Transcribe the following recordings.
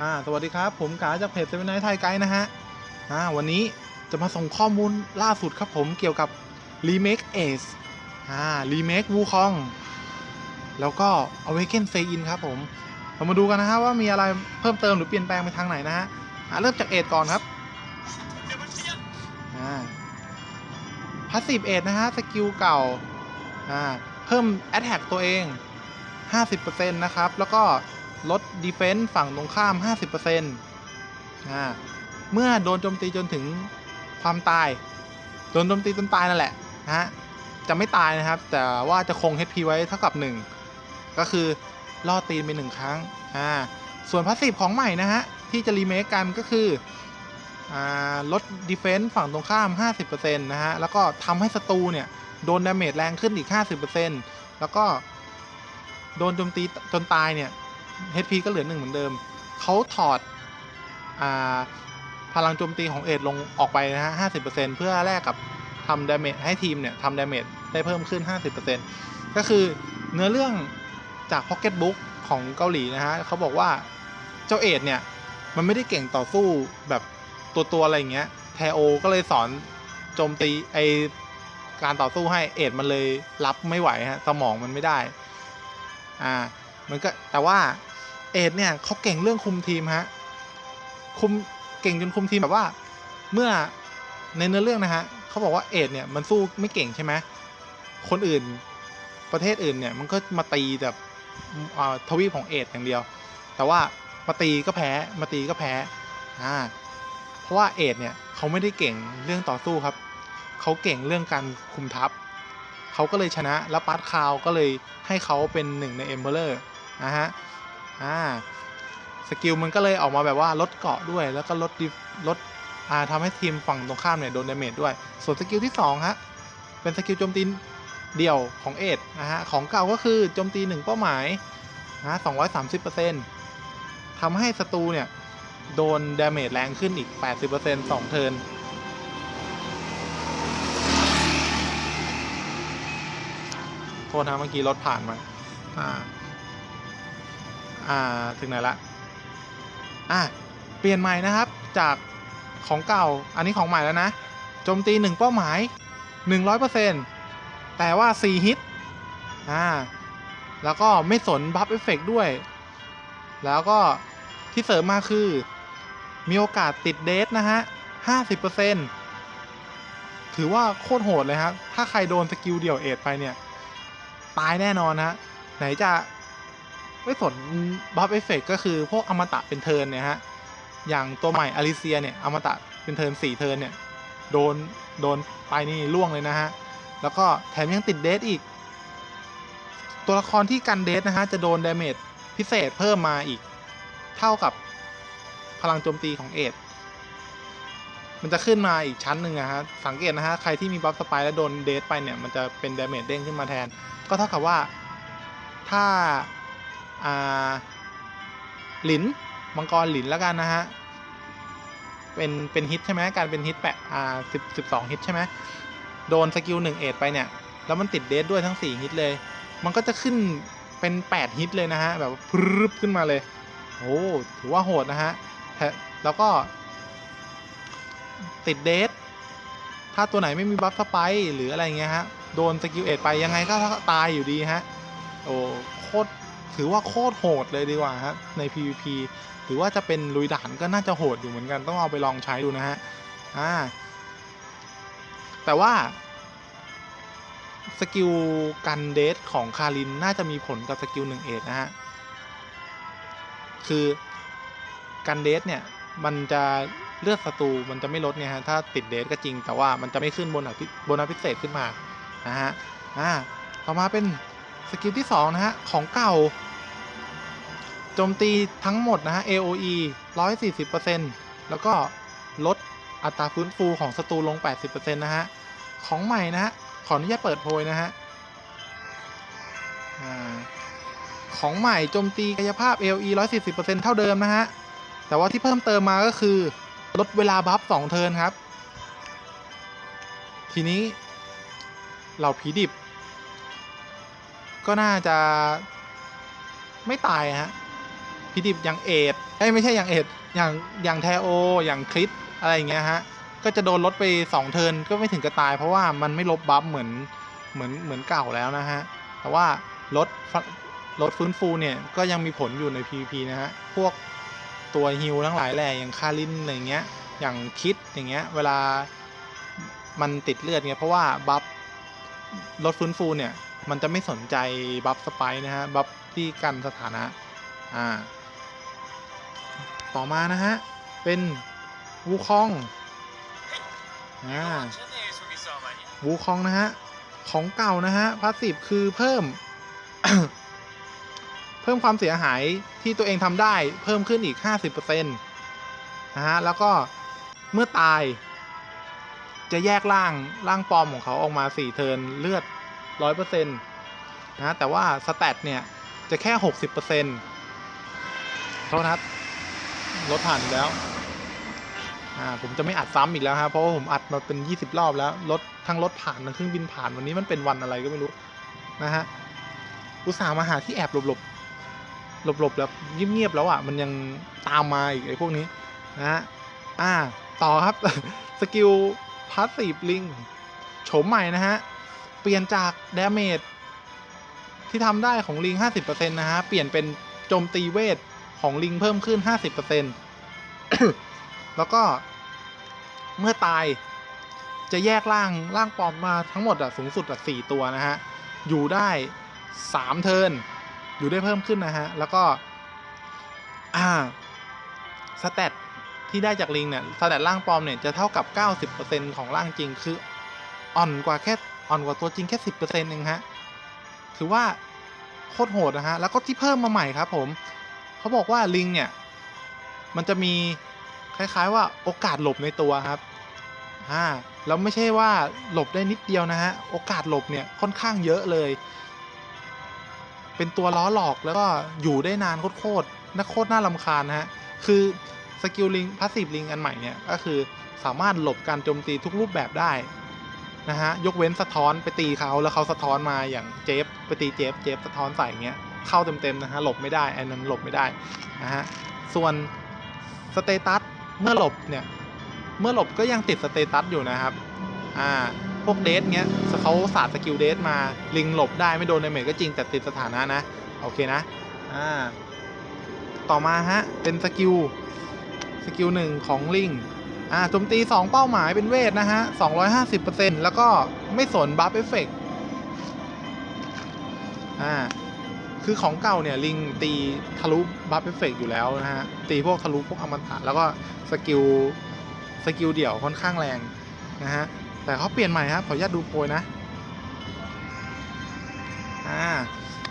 อ่าสวัสดีครับ ผมกาจากเพจเซเว่นไนท์ไทยไกด์นะฮะอ่าวันนี้จะมาส่งข้อมูลล่าสุดครับผมเกี่ยวกับ Remake Ace อ่า Remake Wukong แล้วก็ Awaken s e i n ครับผม เรามาดูกันนะฮะว่ามีอะไรเพิ่มเติมหรือเปลี่ยนแปลงไปทางไหนนะฮะอ่าเริ่มจากเอทก่อนครับอ่าพาสซีฟเอทนะฮะสกิลเก่าอ่าเพิ่ม Attack ตัวเอง 50%นะครับ แล้วก็ ลด Defense ฝั่งตรงข้าม 50%อ่าเมื่อโดนโจมตีจนถึงความตาย โดนโจมตีจนตายนั่นแหละนะฮะจะไม่ตายนะครับ แต่ว่าจะคง HP ไว้เท่ากับ 1 ก็คือล่อตีนไปหนึ่งครั้งอ่าส่วนพาสซีฟของใหม่นะฮะ ที่จะรีเมคกันก็คืออลด Defense ฝั่งตรงข้าม 50%นะฮะ แล้วก็ทำให้ศัตรูเนี่ย โดนดาเมจแรงขึ้นอีก 50%แล้วก็โดนโจมตีจนตายเนี่ย HP ก็เหลือหนึ่งเหมือนเดิม เขาถอดอ่าพลังโจมตีของเอ็ดลงออกไปนะฮะ50%เพื่อแลกกับทำดาเมจให้ทีมเนี่ยทำดาเมจได้เพิ่มขึ้น50%ก็คือเนื้อเรื่องจาก Pocket Book ของเกาหลีนะฮะเขาบอกว่าเจ้าเอ็ดเนี่ย มันไม่ได้เก่งต่อสู้แบบตัวตัวๆอะไรเงี้ยแทโอก็เลยสอนโจมตีไอการต่อสู้ให้เอ็ดมันเลยรับไม่ไหวฮะสมองมันไม่ได้ อ่า มันก็แต่ว่า เอดเนี่ยเขาเก่งเรื่องคุมทีมฮะคุมเก่งจนคุมทีมแบบว่า เมื่อในเนื้อเรื่องนะฮะเขาบอกว่าเอดเนี่ยมันสู้ไม่เก่งใช่ไหมคนอื่นประเทศอื่นเนี่ยมันก็มาตีแบบทวีปของเอดอย่างเดียว แต่ว่ามาตีก็แพ้มาตีก็แพ้อ่าเพราะว่าเอดเนี่ยเขาไม่ได้เก่งเรื่องต่อสู้ครับเขาเก่งเรื่องการคุมทัพเขาก็เลยชนะแล้วปาร์ตคาวก็เลยให้เขาเป็นหนึ่งในเอมเบอร์นะฮะ อ่าสกิลมันก็เลยออกมาแบบว่าลดเกาะด้วย แล้วก็ลดดิลดอ่าทำให้ทีมฝั่งตรงข้ามเนี่ยโดนดาเมจด้วย ส่วนสกิลที่2ฮะเป็นสกิลโจมตีเดี่ยวของเอ็ดนะฮะของเก่าก็คือโจมตี 1 เป้าหมายนะ230%ทำให้ศัตรูเนี่ย โดนดาเมจแรงขึ้นอีก80% 2เทิร์นโทษนะเมื่อกี้รถผ่านมาอ่า อ่าถึงไหนละอะเปลี่ยนใหม่นะครับจากของเก่าอันนี้ของใหม่แล้วนะโจมตี 1 เป้าหมาย 100%แต่ว่า 4 ฮิตอ่าแล้วก็ไม่สนบัฟเอฟเฟกด้วย แล้วก็ที่เสริมมาคือ มีโอกาสติดเดทนะฮะ 50%ถือว่าโคตรโหดเลยครับ ถ้าใครโดนสกิลเดี่ยวเอทไปเนี่ย ตายแน่นอนนะไหนจะ ไม่สนบัฟเอฟเฟกก็คือพวกอมตะเป็นเทิร์นเนี่ยฮะ อย่างตัวใหม่อลิเซียเนี่ยอมตะเป็นเทิร์นสี่เทิร์นเนี่ย โดน โดนไปนี่ล่วงเลยนะฮะ แล้วก็แถมยังติดเดทอีก ตัวละครที่กันเดทนะฮะ จะโดนดาเมจพิเศษเพิ่มมาอีก เท่ากับพลังโจมตีของเอดมันจะขึ้นมาอีกชั้นหนึ่งอะฮะ สังเกตนะฮะ ใครที่มีบัฟสไปแล้วโดนเดทไปเนี่ย มันจะเป็นดาเมจเด้งขึ้นมาแทน ก็เท่ากับว่า ถ้า หลินมังกรหลินแล้วกันนะฮะ เป็น เป็นฮิตใช่ไหมการเป็นฮิตแปะอ่าสิบสิบสองฮิตใช่ไหมโดนสกิลหนึ่งเอดไปเนี่ย แล้วมันติดเดทด้วยทั้งสี่ฮิตเลย มันก็จะขึ้นเป็นแปดฮิตเลยนะฮะ แบบพรึบขึ้นมาเลย โอ้ถือว่าโหดนะฮะ แล้วก็ ติดเดทถ้าตัวไหนไม่มีบัฟสไปหรืออะไรเงี้ยฮะ โดนสกิลเอดไปยังไงก็ตายอยู่ดีฮะ โอ้โคตร ถือว่าโคตรโหดเลยดีกว่าครับใน PVP หรือว่าจะเป็นลุยด่านก็น่าจะโหดอยู่เหมือนกันต้องเอาไปลองใช้ดูนะฮะอ่าแต่ว่าสกิลกันเดทของคารินน่าจะมีผลกับสกิลหนึ่งเอดนะฮะ คือกันเดทเนี่ยมันจะเลือดศัตรูมันจะไม่ลดเนี่ยฮะถ้าติดเดทก็จริงแต่ว่ามันจะไม่ขึ้นบนบนพิเศษขึ้นมานะฮะอ่าต่อมาเป็น สกิลที่ 2 นะฮะ ของเก่า โจมตีทั้งหมดนะฮะ AOE 140%แล้วก็ลดอัตราฟื้นฟูของศัตรูลง 80%นะฮะ ของใหม่นะฮะ ขออนุญาตเปิดโพยนะฮะของใหม่โจมตีกายภาพ AOE 140%เท่าเดิมนะฮะ แต่ว่าที่เพิ่มเติมมาก็คือ ลดเวลาบัฟ2เทิร์นครับ ทีนี้เราผีดิบ ก็น่าจะไม่ตายฮะพิดิบอย่างเอ็ดเอ้ยไม่ใช่อย่างเอ็ดอย่างอย่างแทโอ อย่างคริสอะไรอย่างเงี้ยฮะก็จะโดนลดไป 2 เทินก็ไม่ถึงกระตาย เพราะว่ามันไม่ลบบัฟเหมือนเหมือนเหมือนเก่าแล้วนะฮะ แต่ว่าลดลดฟื้นฟูเนี่ยก็ยังมีผลอยู่ใน PVP นะฮะ พวกตัวฮิลทั้งหลายแหล่อย่างคารินอะไรเงี้ย อย่างคิดอย่างเงี้ย เวลามันติดเลือดเงี้ยเพราะว่าบัฟลดฟื้นฟูเนี่ย มันจะไม่สนใจบัฟสไปร์นะฮะบัฟที่กันสถานะอ่าต่อมานะฮะ เป็นวูคองอ่าวูคองนะฮะ ของเก่านะฮะพาสซีฟคือเพิ่ม เพิ่มความเสียหายที่ตัวเองทำได้เพิ่มขึ้นอีก 50%นะฮะ แล้วก็เมื่อตาย จะแยกร่างร่างปลอมของเขาออกมา 4 เทินเลือด 100%นะฮะแต่ว่าสแตทเนี่ย จะแค่60%โทษนะครับลดผ่านแล้วอ่าผมจะไม่อัดซ้ำอีกแล้วครับเพราะว่าผมอัดมาเป็น20รอบแล้วรถทั้งรถผ่านทั้งเครื่องบินผ่านวันนี้มันเป็นวันอะไรก็ไม่รู้นะฮะอุตส่าห์มาหาที่แอบหลบหลบหลบหลบแล้วเงียบๆแล้วอะมันยังตามมาอีกไอ้พวกนี้นะฮะอ่าต่อครับ สกิลพาสซีฟลิงโฉมใหม่นะฮะ เปลี่ยนจากดาเมจที่ทำได้ของลิง 50%นะฮะ เปลี่ยนเป็นโจมตีเวทของลิงเพิ่มขึ้น 50%แล้วก็เมื่อตายจะแยกร่างร่างปลอมมาทั้งหมดอะสูงสุดอะสี่ตัวนะฮะ อยู่ได้สามเทิร์นอยู่ได้เพิ่มขึ้นนะฮะ แล้วก็ อ่าสเตตที่ได้จากลิงเนี่ยสเตตร่างปลอมเนี่ยจะเท่ากับ 90%ของร่างจริงคืออ่อนกว่าแค่ อ่อนกว่าตัวจริงแค่ 10%เองฮะ ถือว่าโคตรโหดนะฮะ แล้วก็ที่เพิ่มมาใหม่ครับผมเขาบอกว่าลิงเนี่ย มันจะมีคล้ายๆว่าโอกาสหลบในตัวครับอ่าแล้วไม่ใช่ว่าหลบได้นิดเดียวนะฮะ โอกาสหลบเนี่ยค่อนข้างเยอะเลย เป็นตัวล้อหลอกแล้วก็อยู่ได้นานโคตรๆน่าโคตรน่าลำคาญนะฮะ คือสกิลลิงพาสซีฟลิงอันใหม่เนี่ยก็คือสามารถหลบการโจมตีทุกรูปแบบได้ นะฮะยกเว้นสะท้อนไปตีเขาแล้วเขาสะท้อนมาอย่างเจฟไปตีเจฟเจฟสะท้อนใส่เงี้ยเข้าเต็มๆนะฮะหลบไม่ได้อันนั้นหลบไม่ได้นะฮะส่วนสเตตัสเมื่อหลบเนี่ยเมื่อหลบก็ยังติดสเตตัสอยู่นะครับอ่าพวกเดทเงี้ยเขาสาดสกิลเดทมาลิงหลบได้ไม่โดนในเมจก็จริงแต่ติดสถานะนะโอเคนะอ่าต่อมาฮะเป็นสกิลสกิลหนึ่งของลิง อ่าโจมตี 2 เป้าหมายเป็นเวทนะฮะ 250%แล้วก็ไม่สนบัฟเอฟเฟกอ่าคือของเก่าเนี่ย ลิงตีทะลุบัฟเอฟเฟกอยู่แล้วนะฮะ ตีพวกทะลุพวกอมตะแล้วก็สกิล สกิลเดี่ยวค่อนข้างแรงนะฮะ แต่เขาเปลี่ยนใหม่ครับขออนุญาตดูโพยนะ อ่า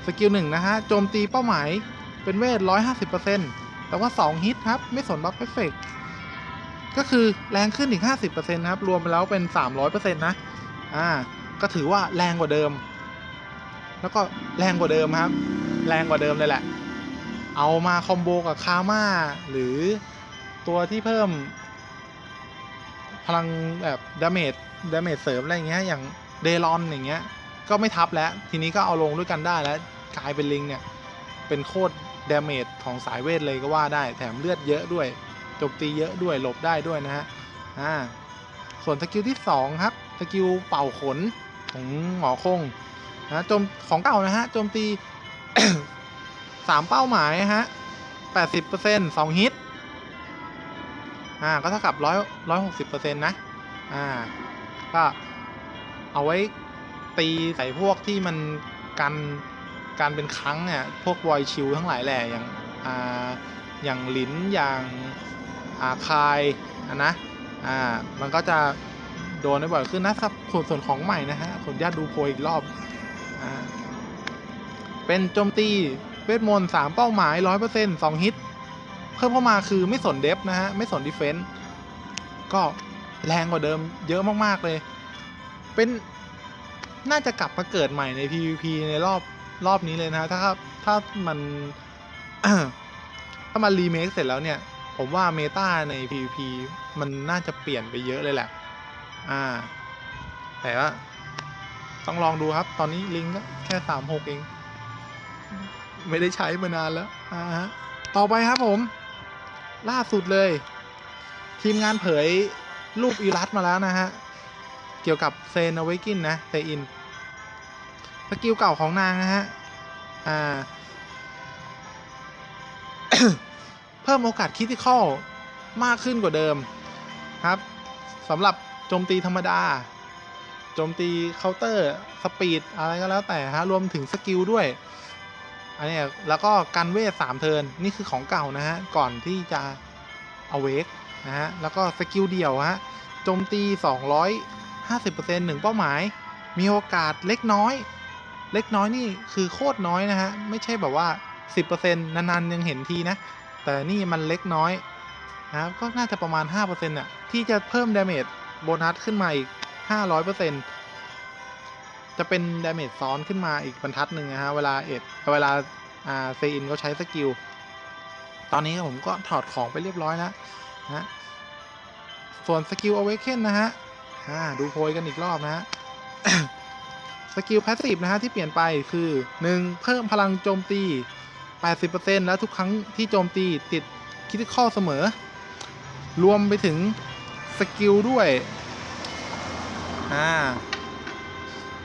สกิลหนึ่งนะฮะ โจมตีเป้าหมายเป็นเวท 150%แต่ว่า 2 ฮิตครับ ไม่สนบัฟเอฟเฟกต์ ก็คือแรงขึ้นอีก 50%ครับ รวมไปแล้วเป็น 300%นะอ่าก็ถือว่าแรงกว่าเดิม แล้วก็แรงกว่าเดิมครับ แรงกว่าเดิมเลยแหละ เอามาคอมโบกับคาม่าหรือตัวที่เพิ่ม พลังแบบดาเมจดาเมจเสริมอะไรเงี้ยอย่างเดรอนอย่างเงี้ย ก็ไม่ทับแล้ว ทีนี้ก็เอาลงด้วยกันได้แล้ว กลายเป็นลิงเนี่ย เป็นโคตรดาเมจของสายเวทเลยก็ว่าได้แถมเลือดเยอะด้วย จมตีเยอะด้วยหลบได้ด้วยนะฮะอ่าส่วนสกิลที่ 2 ครับสกิลเป่าขนของหมอคงนะจมของเก่านะฮะโจมตีสามเป้าหมายฮะแปดสิบเปอร์เซ็นต์สองฮิตอ่าก็เท่ากับร้อยร้อยหกสิบเปอร์เซ็นต์นะอ่าก็เอาไว้ตีใส่พวกที่มันกันการเป็นครั้งเนี่ยพวกวอยชิลทั้งหลายแหล่อย่างอ่าอย่างหลินอย่าง คายอะนะอ่ามันก็จะโดนได้บ่อยขึ้นนะครับส่วนส่วนของใหม่นะฮะขออนุญาตดูโพยอีกรอบอ่าเป็นโจมตีเวทมนต์สามเป้าหมายร้อยเปอร์เซ็นต์สองฮิต เพิ่มเข้ามาคือไม่สนเดฟนะฮะ ไม่สนดีเฟนส์ก็แรงกว่าเดิมเยอะมาก ๆ เลย เป็นน่าจะกลับมาเกิดใหม่ใน PVP ในรอบรอบนี้เลยนะ ถ้าถ้ามัน ถ้ามันรีเมคเสร็จแล้วเนี่ย ผมว่าเมตาใน PVP มันน่าจะเปลี่ยนไปเยอะเลยแหละ อ่า แต่ว่าต้องลองดูครับ ตอนนี้ลิงก็แค่สามหกเอง ไม่ได้ใช้มานานแล้ว อ่าฮะ ต่อไปครับผม ล่าสุดเลย ทีมงานเผยรูปอีรัสมาแล้วนะฮะ เกี่ยวกับเซนอเวกินนะเซอิน สกิลเก่าของนางนะฮะ อ่า เพิ่มโอกาสคิติคอลมากขึ้นกว่าเดิมครับสำหรับโจมตีธรรมดา โจมตีเคาน์เตอร์ สปีด อะไรก็แล้วแต่ฮะ รวมถึงสกิลด้วย อันนี้แล้วก็กันเวทสามเทินนี่คือของเก่านะฮะ ก่อนที่จะเอาเวกนะฮะ แล้วก็สกิลเดี่ยวฮะ โจมตี 250%หนึ่งเป้าหมาย มีโอกาสเล็กน้อย เล็กน้อยนี่คือโคตรน้อยนะฮะ ไม่ใช่แบบว่า 10%นานๆยังเห็นทีนะ แต่นี่มันเล็กน้อยนะครับก็น่าจะประมาณ5%น่ะที่จะเพิ่มดาเมจโบนัสขึ้นมาอีก 500%จะเป็นดาเมจซ้อนขึ้นมาอีกบรรทัดหนึ่งนะฮะเวลาเอ็ดเวลาอ่าเซอินเขาใช้สกิล ตอนนี้ผมก็ถอดของไปเรียบร้อยแล้วนะฮะส่วนสกิล Awaken นะฮะดูโพยกันอีกรอบนะฮะสกิลพาสซีฟนะฮะที่เปลี่ยนไปคือ 1. เพิ่มพลังโจมตี 80%แล้วทุกครั้งที่โจมตีติดคิติคอเสมอ รวมไปถึงสกิลด้วย อ่า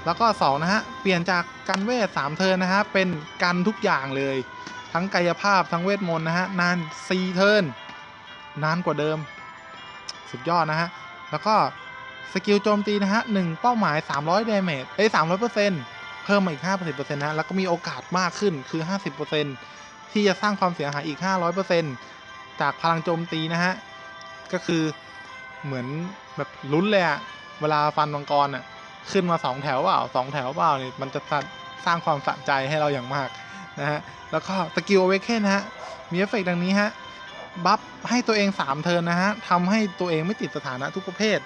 แล้วก็ 2 นะฮะ เปลี่ยนจากกันเวท 3 เทิร์นนะฮะ เป็นกันทุกอย่างเลย ทั้งกายภาพทั้งเวทมนต์นะฮะ นาน 4 เทิร์นนานกว่าเดิม สุดยอดนะฮะ แล้วก็สกิลโจมตีนะฮะหนึ่งเป้าหมาย 300เดเมจเอ้ย300เปอร์เซ็นต์ เพิ่มมาอีก 50%นะ แล้วก็มีโอกาสมากขึ้นคือ 50%ที่จะสร้างความเสียหายอีก 500%จากพลังโจมตีนะฮะ ก็คือเหมือนแบบลุ้นเลยอะเวลาฟันมังกรอะขึ้นมา 2 แถวเปล่าสองแถวเปล่าเนี่ยมันจะสร้างความสะใจให้เราอย่างมากนะฮะ แล้วก็สกิลเวกเคนฮะ มีเอฟเฟกต์ดังนี้ฮะ บัฟให้ตัวเอง 3 เทิร์นนะฮะทำให้ตัวเองไม่ติดสถานะทุกประเภท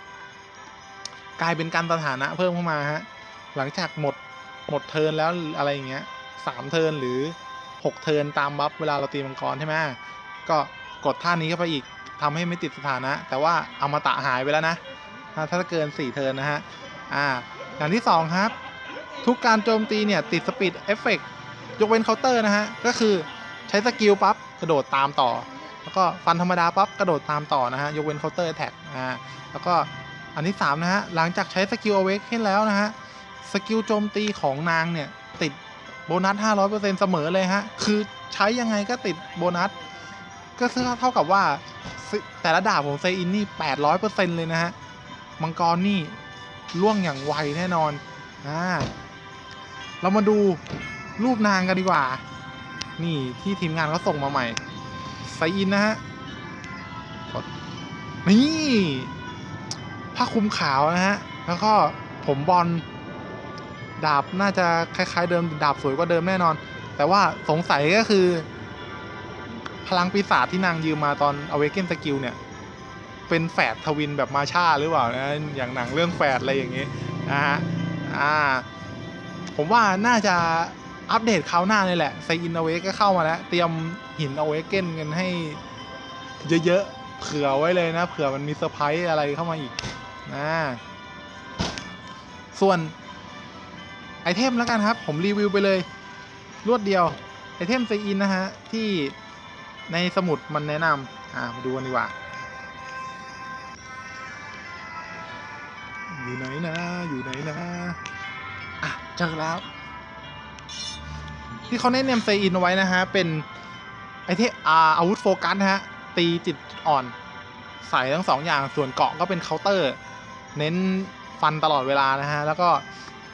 กลายเป็นการสถานะเพิ่มเข้ามาฮะ หลังจากหมด หมดเทินแล้วอะไรอย่างเงี้ยสามเทินหรือ6เทินตามบัฟเวลาเราตีมังกรใช่ไหมก็กดท่านี้เข้าไปอีกทำให้ไม่ติดสถานะ แต่ว่าอมตะหายไปแล้วนะ ถ้าเกิน 4 เทินนะฮะ อ่า อย่างที่ 2 ครับ ทุกการโจมตีเนี่ยติดสปีดเอฟเฟกยกเว้นเคาน์เตอร์นะฮะ ก็คือใช้สกิลปั๊บกระโดดตามต่อ แล้วก็ฟันธรรมดาปั๊บกระโดดตามต่อนะฮะ ยกเว้นเคาน์เตอร์แท็กอ่า แล้วก็อันที่ 3 นะฮะ หลังจากใช้สกิลเอาเวกขึ้นแล้วนะฮะ สกิลโจมตีของนางเนี่ย ติดโบนัส 500%เสมอเลยฮะ คือใช้ยังไงก็ติดโบนัส ก็เท่ากับว่า แต่ละดาบของเซอินนี่ 800%เลยนะฮะ มังกรนี่ล่วงอย่างไวแน่นอนอ่าเรามาดูรูปนางกันดีกว่า นี่ที่ทีมงานเขาส่งมาใหม่ไซอินนะฮะกดนี่ผ้าคลุมขาวนะฮะ แล้วก็ผมบอล ดาบน่าจะคล้าย ๆ เดิมดาบสวยกว่าเดิมแน่นอน แต่ว่าสงสัยก็คือ พลังปีศาจที่นางยืมมาตอน Awaken Skill เนี่ย เป็นแฝดทวินแบบมาชาหรือเปล่านะอย่างหนังเรื่องแฝดอะไรอย่างงี้นะฮะอ่า ผมว่าน่าจะอัปเดตคราวหน้าเลยแหละไซอินเอาเวก็เข้ามาแล้ว เตรียมหินเอาเวกเก้นกันให้เยอะๆเผื่อไว้เลยนะ เผื่อมันมีเซอร์ไพรส์อะไรเข้ามาอีกนะส่วน ไอเทมแล้วกันครับ ผมรีวิวไปเลย รวดเดียว ไอเทมไซอินนะฮะ ที่ในสมุดมันแนะนำอ่ามาดูกันดีกว่า อยู่ไหนนะ อยู่ไหนนะ อะ เจอแล้ว ที่เขาแนะนำไซอินเอาไว้นะฮะ เป็นไอเทมอาอาวุธโฟกัสนะฮะ ตีจิตอ่อนใส่ทั้งสองอย่างส่วนเกาะก็เป็นเคาน์เตอร์ เน้นฟันตลอดเวลานะฮะ แล้วก็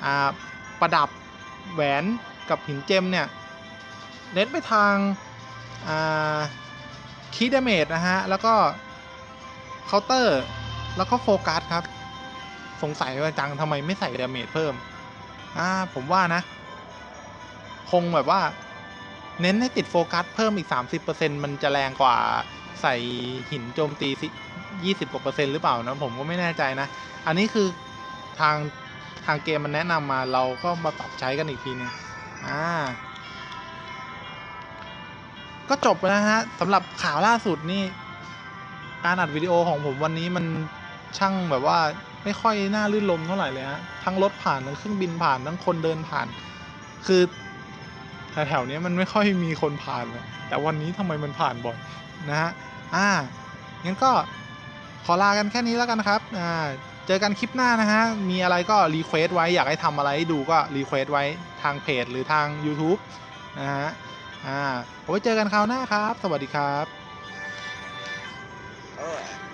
อ่า ประดับแหวนกับหินเจมเนี่ยเน้นไปทางาคีดเมจนะฮะ แล้วก็เคาน์เตอร์แล้วก็โฟกัสครับ สงสัยว่าจังทำไมไม่ใส่ดาเมจเพิ่ม อ่า ผมว่านะ คงแบบว่า เน้นให้ติดโฟกัสเพิ่มอีก 30%มันจะแรงกว่าใส่หินโจมตีสิ20กว่าเปอร์เซ็นต์หรือเปล่านะ ผมก็ไม่แน่ใจนะ อันนี้คือทาง ทางเกมมันแนะนำมาเราก็มาปรับใช้กันอีกทีนึงอ่าก็จบไปแล้วฮะสำหรับข่าวล่าสุดนี่ การอัดวิดีโอของผมวันนี้มันช่างแบบว่าไม่ค่อยน่าลื่นลมเท่าไหร่เลยฮะทั้งรถผ่านทั้งเครื่องบินผ่านทั้งคนเดินผ่าน คือแถวๆนี้มันไม่ค่อยมีคนผ่านเลยแต่วันนี้ทำไมมันผ่านบ่อยนะฮะอ่างั้นก็ขอลากันแค่นี้แล้วกันครับอ่า เจอกันคลิปหน้านะฮะ มีอะไรก็รีเควสไว้ อยากให้ทำอะไรให้ดูก็รีเควสไว้ทางเพจหรือทาง YouTube นะฮะ อ่าเอาไว้เจอกันคราวหน้าครับ สวัสดีครับ Alright.